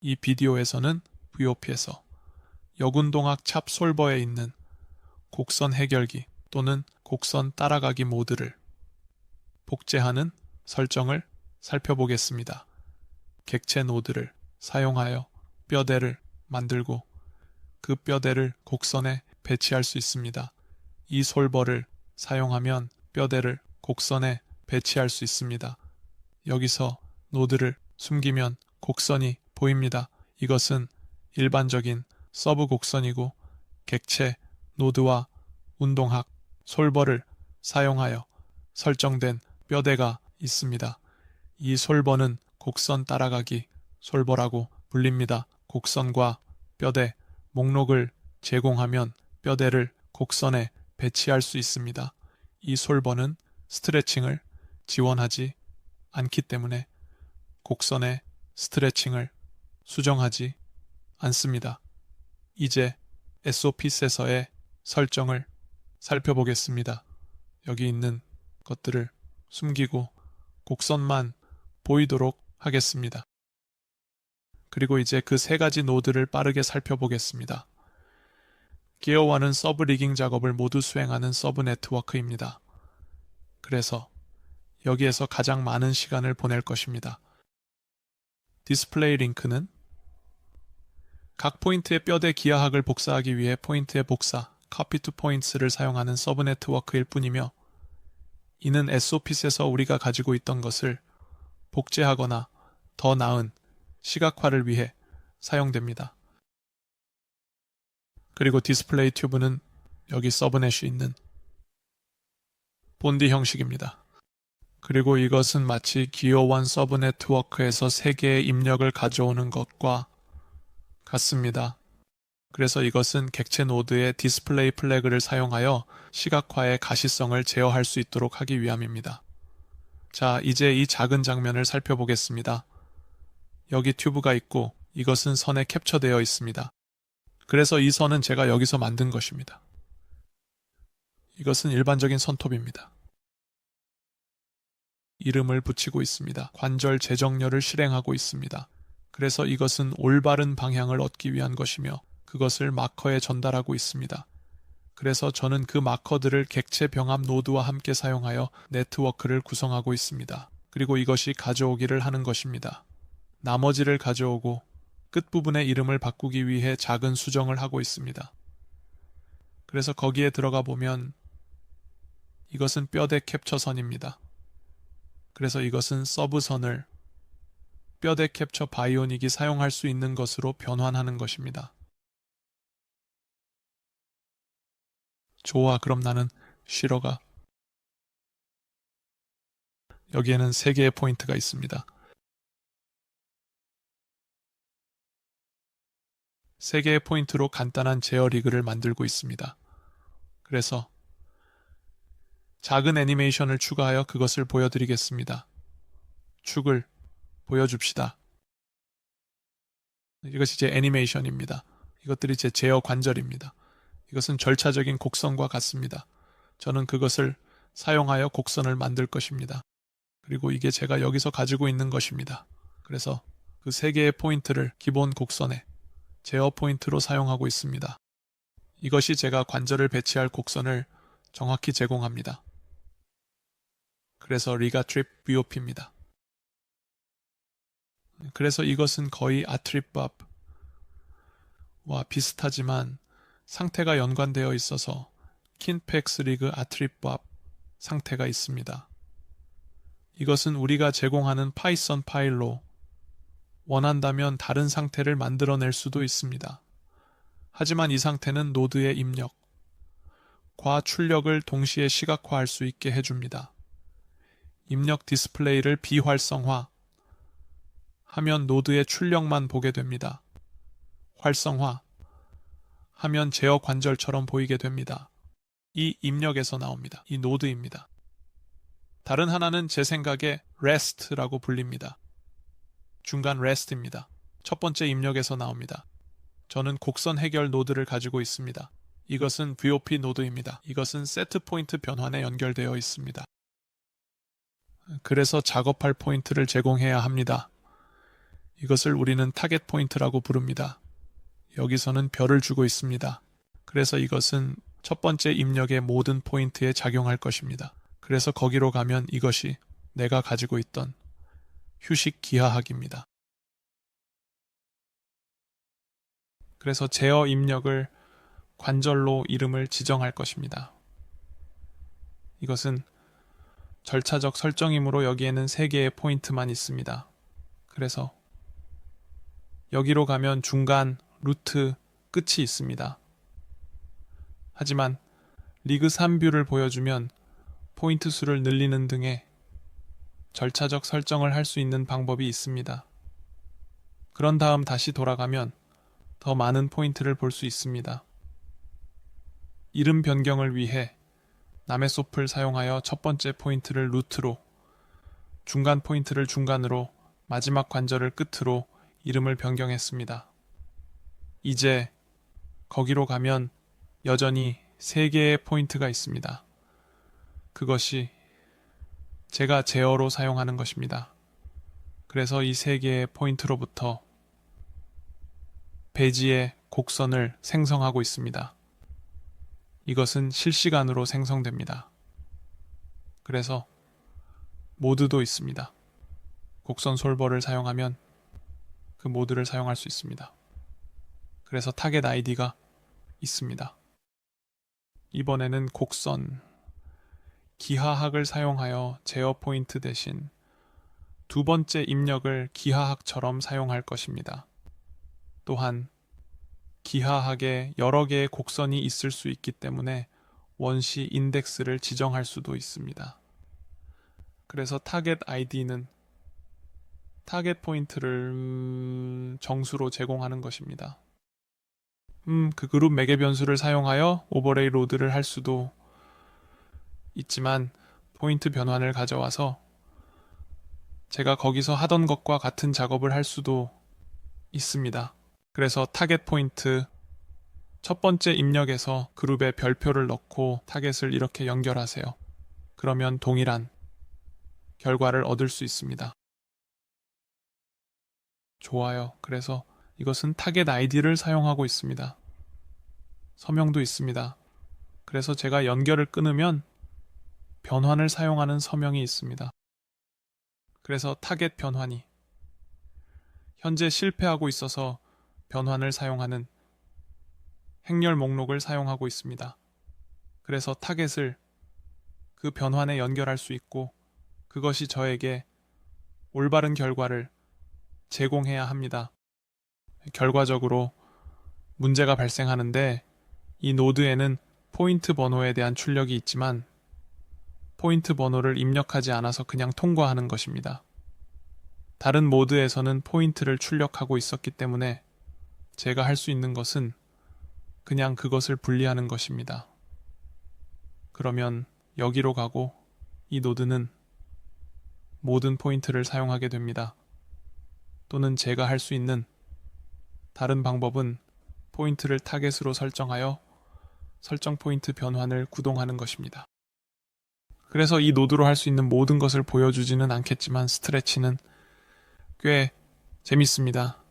이 비디오에서는 VOP에서 역운동학 찹 솔버에 있는 곡선 해결기 또는 곡선 따라가기 모드를 복제하는 설정을 살펴보겠습니다. 객체 노드를 사용하여 뼈대를 만들고 그 뼈대를 곡선에 배치할 수 있습니다. 이 솔버를 사용하면 뼈대를 곡선에 배치할 수 있습니다. 여기서 노드를 숨기면 곡선이 보입니다. 이것은 일반적인 서브 곡선이고 객체 노드와 운동학 솔버를 사용하여 설정된 뼈대가 있습니다. 이 솔버는 곡선 따라가기 솔버라고 불립니다. 곡선과 뼈대 목록을 제공하면 뼈대를 곡선에 배치할 수 있습니다. 이 솔버는 스트레칭을 지원하지 않기 때문에 곡선의 스트레칭을 수정하지 않습니다. 이제 SOP셋에서의 설정을 살펴보겠습니다. 여기 있는 것들을 숨기고 곡선만 보이도록 하겠습니다. 그리고 이제 그 세 가지 노드를 빠르게 살펴보겠습니다. 기어와는 서브 리깅 작업을 모두 수행하는 서브 네트워크입니다. 그래서 여기에서 가장 많은 시간을 보낼 것입니다. 디스플레이 링크는 각 포인트의 뼈대 기하학을 복사하기 위해 포인트의 복사, copy to points를 사용하는 서브 네트워크일 뿐이며 이는 SOP에서 우리가 가지고 있던 것을 복제하거나 더 나은 시각화를 위해 사용됩니다. 그리고 디스플레이 튜브는 여기 서브넷이 있는 본디 형식입니다. 그리고 이것은 마치 기어원 서브 네트워크에서 세 개의 입력을 가져오는 것과 같습니다. 그래서 이것은 객체 노드의 디스플레이 플래그를 사용하여 시각화의 가시성을 제어할 수 있도록 하기 위함입니다. 자, 이제 이 작은 장면을 살펴보겠습니다. 여기 튜브가 있고 이것은 선에 캡처되어 있습니다. 그래서 이 선은 제가 여기서 만든 것입니다. 이것은 일반적인 선톱입니다. 이름을 붙이고 있습니다. 관절 재정렬을 실행하고 있습니다. 그래서 이것은 올바른 방향을 얻기 위한 것이며 그것을 마커에 전달하고 있습니다. 그래서 저는 그 마커들을 객체 병합 노드와 함께 사용하여 네트워크를 구성하고 있습니다. 그리고 이것이 가져오기를 하는 것입니다. 나머지를 가져오고 끝부분의 이름을 바꾸기 위해 작은 수정을 하고 있습니다. 그래서 거기에 들어가 보면 이것은 뼈대 캡처선입니다. 그래서 이것은 서브선을 뼈대 캡처 바이오닉이 사용할 수 있는 것으로 변환하는 것입니다. 좋아, 그럼 나는 쉬러 가. 여기에는 세 개의 포인트가 있습니다. 세 개의 포인트로 간단한 제어 리그를 만들고 있습니다. 그래서 작은 애니메이션을 추가하여 그것을 보여드리겠습니다. 축을 보여줍시다. 이것이 제 애니메이션입니다. 이것들이 제 제어 관절입니다. 이것은 절차적인 곡선과 같습니다. 저는 그것을 사용하여 곡선을 만들 것입니다. 그리고 이게 제가 여기서 가지고 있는 것입니다. 그래서 그 세 개의 포인트를 기본 곡선에 제어 포인트로 사용하고 있습니다. 이것이 제가 관절을 배치할 곡선을 정확히 제공합니다. 그래서 리가 트립 BOP입니다. 그래서 이것은 거의 아트립밥와 비슷하지만 상태가 연관되어 있어서 킨팩스 리그 아트립밥 상태가 있습니다. 이것은 우리가 제공하는 파이썬 파일로 원한다면 다른 상태를 만들어낼 수도 있습니다. 하지만 이 상태는 노드의 입력, 과 출력을 동시에 시각화할 수 있게 해줍니다. 입력 디스플레이를 비활성화 하면 노드의 출력만 보게 됩니다. 활성화 하면 제어 관절처럼 보이게 됩니다. 이 입력에서 나옵니다. 이 노드입니다. 다른 하나는 제 생각에 rest라고 불립니다. 중간 rest입니다. 첫 번째 입력에서 나옵니다. 저는 곡선 해결 노드를 가지고 있습니다. 이것은 VOP 노드입니다. 이것은 세트 포인트 변환에 연결되어 있습니다. 그래서 작업할 포인트를 제공해야 합니다. 이것을 우리는 타겟 포인트라고 부릅니다. 여기서는 별을 주고 있습니다. 그래서 이것은 첫 번째 입력의 모든 포인트에 작용할 것입니다. 그래서 거기로 가면 이것이 내가 가지고 있던 휴식 기하학입니다. 그래서 제어 입력을 관절로 이름을 지정할 것입니다. 이것은 절차적 설정이므로 여기에는 3개의 포인트만 있습니다. 그래서 여기로 가면 중간 루트 끝이 있습니다. 하지만 리그 3뷰를 보여주면 포인트 수를 늘리는 등의 절차적 설정을 할 수 있는 방법이 있습니다. 그런 다음 다시 돌아가면 더 많은 포인트를 볼 수 있습니다. 이름 변경을 위해 남의 소프를 사용하여 첫 번째 포인트를 루트로, 중간 포인트를 중간으로, 마지막 관절을 끝으로 이름을 변경했습니다. 이제 거기로 가면 여전히 3개의 포인트가 있습니다. 그것이 제가 제어로 사용하는 것입니다. 그래서 이 3개의 포인트로부터 배지의 곡선을 생성하고 있습니다. 이것은 실시간으로 생성됩니다. 그래서 모드도 있습니다. 곡선 솔버를 사용하면 그 모드를 사용할 수 있습니다. 그래서 타겟 아이디가 있습니다. 이번에는 곡선, 기하학을 사용하여 제어 포인트 대신 두 번째 입력을 기하학처럼 사용할 것입니다. 또한 기하학에 여러 개의 곡선이 있을 수 있기 때문에 원시 인덱스를 지정할 수도 있습니다. 그래서 타겟 아이디는 타겟 포인트를 음, 정수로 제공하는 것입니다. 음, 그 그룹 매개 변수를 사용하여 오버레이 로드를 할 수도 있지만 포인트 변환을 가져와서 제가 거기서 하던 것과 같은 작업을 할 수도 있습니다. 그래서 타겟 포인트 첫 번째 입력에서 그룹에 별표를 넣고 타겟을 이렇게 연결하세요. 그러면 동일한 결과를 얻을 수 있습니다. 좋아요. 그래서 이것은 타겟 아이디를 사용하고 있습니다. 서명도 있습니다. 그래서 제가 연결을 끊으면 변환을 사용하는 서명이 있습니다. 그래서 타겟 변환이 현재 실패하고 있어서 변환을 사용하는 행렬 목록을 사용하고 있습니다. 그래서 타겟을 그 변환에 연결할 수 있고 그것이 저에게 올바른 결과를 제공해야 합니다. 결과적으로 문제가 발생하는데 이 노드에는 포인트 번호에 대한 출력이 있지만 포인트 번호를 입력하지 않아서 그냥 통과하는 것입니다. 다른 모드에서는 포인트를 출력하고 있었기 때문에 제가 할 수 있는 것은 그냥 그것을 분리하는 것입니다. 그러면 여기로 가고 이 노드는 모든 포인트를 사용하게 됩니다. 또는 제가 할 수 있는 다른 방법은 포인트를 타겟으로 설정하여 설정 포인트 변환을 구동하는 것입니다. 그래서 이 노드로 할 수 있는 모든 것을 보여주지는 않겠지만 스트레치는 꽤 재밌습니다.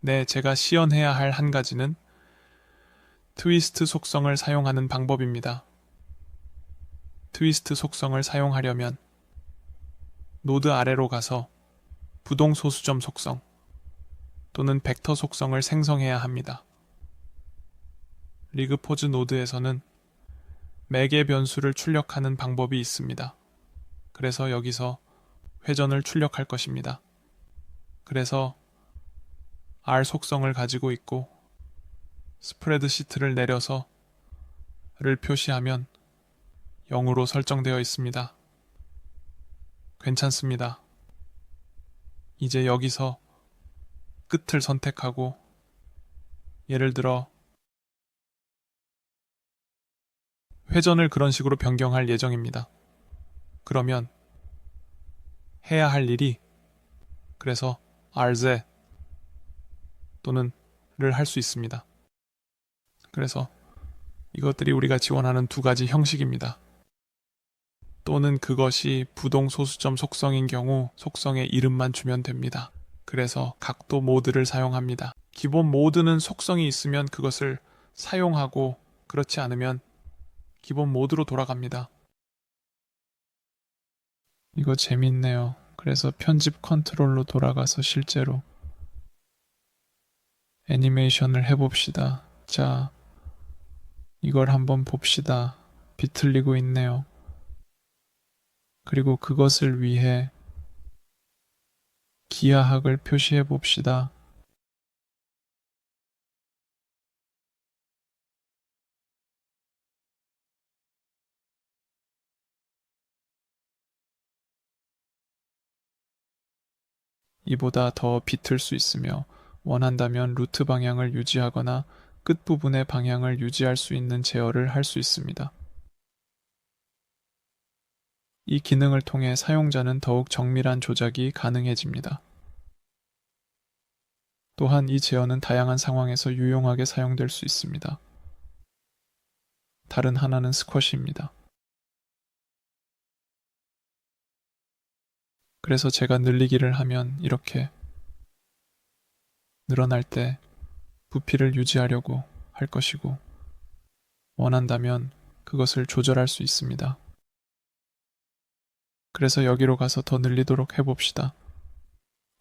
네, 제가 시연해야 할 한 가지는 트위스트 속성을 사용하는 방법입니다. 트위스트 속성을 사용하려면 노드 아래로 가서 부동 소수점 속성 또는 벡터 속성을 생성해야 합니다. 리그 포즈 노드에서는 매개 변수를 출력하는 방법이 있습니다. 그래서 여기서 회전을 출력할 것입니다. 그래서 R 속성을 가지고 있고 스프레드 시트를 내려서 를 표시하면 0으로 설정되어 있습니다. 괜찮습니다. 이제 여기서 끝을 선택하고 예를 들어 회전을 그런 식으로 변경할 예정입니다. 그러면 해야 할 일이 그래서 RZ 또는 를 할 수 있습니다. 그래서 이것들이 우리가 지원하는 두 가지 형식입니다. 또는 그것이 부동 소수점 속성인 경우 속성의 이름만 주면 됩니다. 그래서 각도 모드를 사용합니다. 기본 모드는 속성이 있으면 그것을 사용하고 그렇지 않으면 기본 모드로 돌아갑니다. 이거 재밌네요. 그래서 편집 컨트롤로 돌아가서 실제로 애니메이션을 해봅시다. 자, 이걸 한번 봅시다. 비틀리고 있네요. 그리고 그것을 위해 기하학을 표시해 봅시다. 이보다 더 비틀 수 있으며 원한다면 루트 방향을 유지하거나 끝부분의 방향을 유지할 수 있는 제어를 할 수 있습니다. 이 기능을 통해 사용자는 더욱 정밀한 조작이 가능해집니다. 또한 이 제어는 다양한 상황에서 유용하게 사용될 수 있습니다. 다른 하나는 스쿼시입니다. 그래서 제가 늘리기를 하면 이렇게 늘어날 때 부피를 유지하려고 할 것이고 원한다면 그것을 조절할 수 있습니다. 그래서 여기로 가서 더 늘리도록 해봅시다.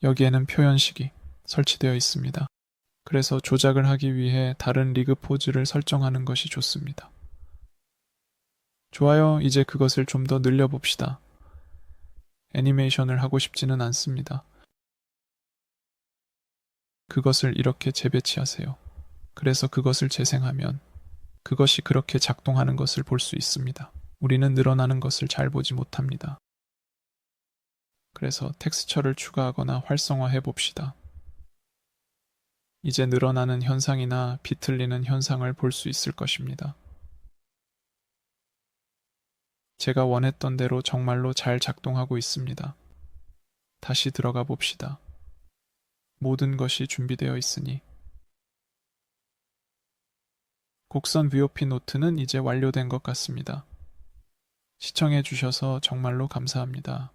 여기에는 표현식이 설치되어 있습니다. 그래서 조작을 하기 위해 다른 리그 포즈를 설정하는 것이 좋습니다. 좋아요. 이제 그것을 좀 더 늘려봅시다. 애니메이션을 하고 싶지는 않습니다. 그것을 이렇게 재배치하세요. 그래서 그것을 재생하면 그것이 그렇게 작동하는 것을 볼 수 있습니다. 우리는 늘어나는 것을 잘 보지 못합니다. 그래서 텍스처를 추가하거나 활성화해 봅시다. 이제 늘어나는 현상이나 비틀리는 현상을 볼 수 있을 것입니다. 제가 원했던 대로 정말로 잘 작동하고 있습니다. 다시 들어가 봅시다. 모든 것이 준비되어 있으니 곡선 VOP 노트는 이제 완료된 것 같습니다. 시청해 주셔서 정말로 감사합니다.